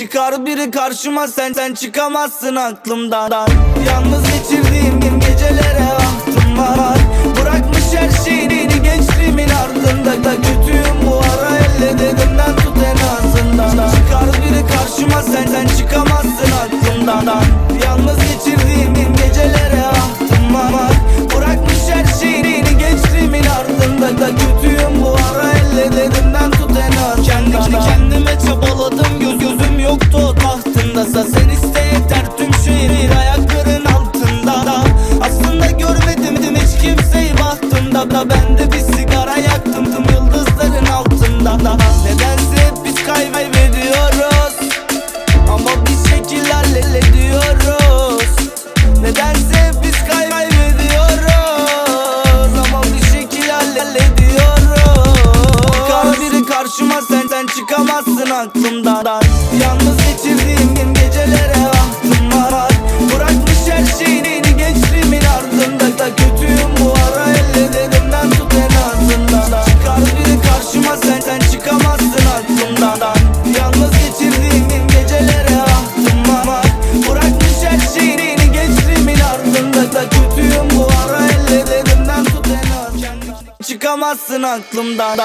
Çıkar biri karşıma sen sen çıkamazsın aklımdan. Yalnız geçirdiğim gün gecelere ahtım var. Bırakmış her şeyini gençliğimin ardında da Kötüyüm bu ara. Elle dedimden tut en azından. Çıkar biri karşıma sen sen çıkamazsın aklımdan. Yalnız geçirdiğim gün gecelere ahtım var. Bırakmış her şeyini gençliğimin ardında da Kötüyüm bu ara. Elle dedimden tahtındasa Sen iste yeter tüm şehir ayakların altında da. Aslında görmedim hiç kimseyi baktığımda da. Ben de bir sigara yaktım tüm yıldızların altında da aklımdan Yalnız geçirdiğim gün gecelere ahtım var Bırakmış her şeyini gençliğimin ardında da Kötüyüm bu ara. Elle dedimden tut en azından Çıkar biri karşıma sen sen çıkamazsın aklımdan Yalnız geçirdiğim gün gecelere ahtım var Bırakmış her şeyini gençliğimin ardında da Kötüyüm bu ara. Elle dedimden tut en az Çıkamazsın aklımdan